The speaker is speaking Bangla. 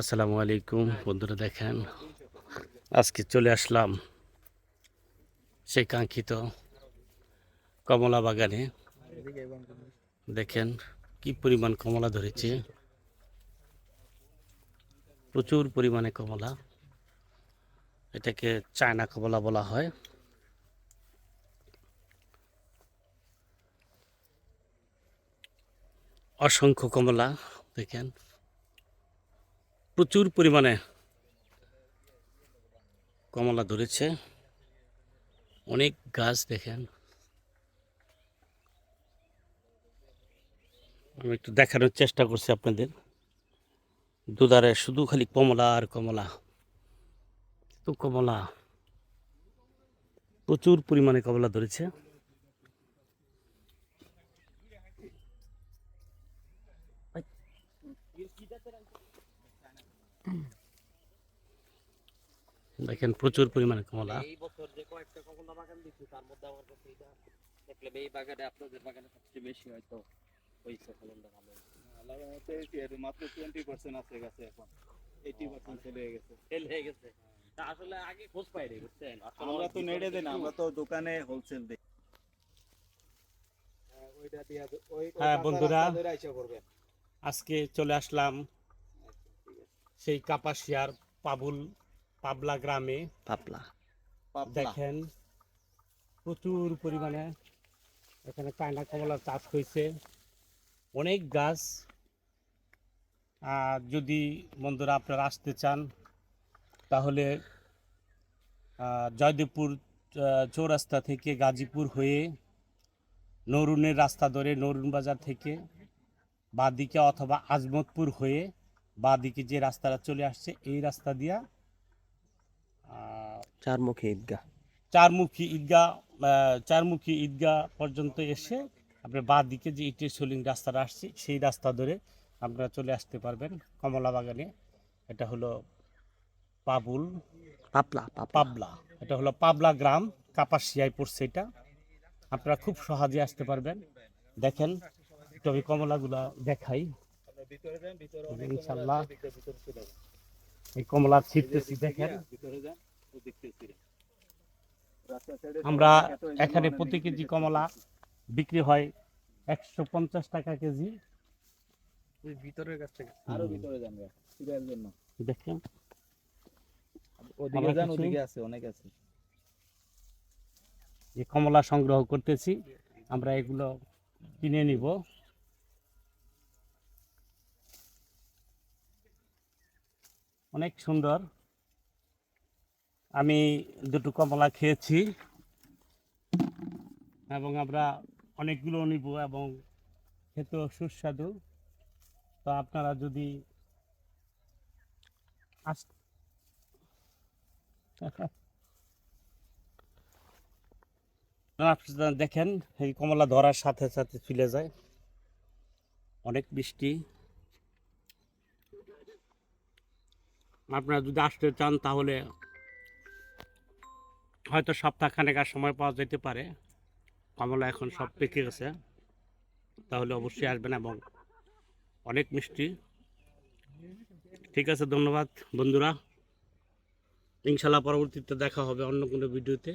আসসালামু আলাইকুম, বন্ধুরা দেখেন, আজকে চলে আসলাম সেই কাঙ্ক্ষিত কমলা বাগানে। দেখেন কি পরিমাণ কমলা ধরেছে। প্রচুর পরিমাণে কমলা, এটাকে চায়না কমলা বলা হয়। অসংখ্য কমলা, দেখেন। প্রচুর পরিমাণে কমলা ধরেছে। অনেক গাছ দেখেন। আমি একটু দেখানোর চেষ্টা করছি আপনাদের। দুধারে শুধু খালি কমলা আর কমলা। তো কমলা। প্রচুর পরিমাণে কমলা ধরেছে। দেখেন প্রচুর পরিমাণে কমলা। এই বছর যে কয়েকটা কমলা বাগান দিচ্ছি তার মধ্যে আমার কাছে এটা দেখলে এই বাগানে আপনাদের বাগানে সবচেয়ে বেশি হয়তো হয়েছে ফলনটা ভালো আল্লাহর মতে কি মাত্র টোয়েন্টি পার্সেন্ট আছে গাছে এখন। এইটি পার্সেন্ট চলে গেছে। ফেল হয়ে গেছে। আসলে আগে খোঁজ পাই রে বুঝছেন? আমরা তো নেড়ে দেন আমরা তো দোকানে হোলসেল দিই। হ্যাঁ, বন্ধুরা। আজকে চলে আসলাম সেই কাপাসিয়ার পাবুল পাবলা গ্রামে পাপলা দেখেন প্রচুর পরিমাণে এখানে চায়না কমলা চাষ হয়েছে। অনেক গাছ। আর যদি বন্ধুরা আপনারা আসতে চান তাহলে জয়দেবপুর চৌরাস্তা থেকে গাজীপুর হয়ে নরুনের রাস্তা ধরে নরুন বাজার থেকে বাদিকে অথবা আজমতপুর হয়ে বাদিকে যে রাস্তাটা চলে আসছে এই রাস্তা দিয়া চারমুখী ঈদগাহ। চারমুখী ঈদগাহ চারমুখী ঈদগাহ পর্যন্ত এসে আপনার বাঁ দিকে যে ইটের সোলিং রাস্তাটা আসছে সেই রাস্তা ধরে আপনারা চলে আসতে পারবেন কমলা বাগানে এটা হলো পাবুল পাপলা পাবলা। এটা হলো পাবলা গ্রাম কাপাসিয়ায় পড়ছে এটা। আপনারা খুব সহজে আসতে পারবেন। দেখেন একটু আমি কমলাগুলা দেখাই। ভিতরে যান ভিতরে অনেক ইনশাল্লাহ। ভিতরে ভিতরে চলে যান। এই কমলা ছিটতেছি দেখেন। ভিতরে যান ও দেখতেছি রাস্তা side এ আমরা এখানে প্রতি কেজি কমলা বিক্রি হয় একশো পঞ্চাশ টাকা কেজি। ভিতরের কাছ থেকে। আরও ভিতরে যান জন্য। দেখেন। ওদিকে যান ওদিকে আছে অনেক আছে। যে কমলা সংগ্রহ করতেছি আমরা এগুলো কিনে নিব। অনেক সুন্দর। আমি দুটো কমলা খেয়েছি এবং আমরা অনেকগুলো নিব এবং খেতেও সুস্বাদু। তো আপনারা যদি আস দেখেন, এই কমলা ধরার সাথে সাথে ফিলে যায়। অনেক বৃষ্টি আপনারা যদি আসতে চান তাহলে হয়তো সপ্তাহখানেক আর সময় পাওয়া যেতে পারে। কমলা এখন সব পেকে গেছে। তাহলে অবশ্যই আসবেন এবং অনেক মিষ্টি। ঠিক আছে, ধন্যবাদ বন্ধুরা। ইনশাল্লাহ পরবর্তীতে দেখা হবে অন্য কোনো ভিডিওতে।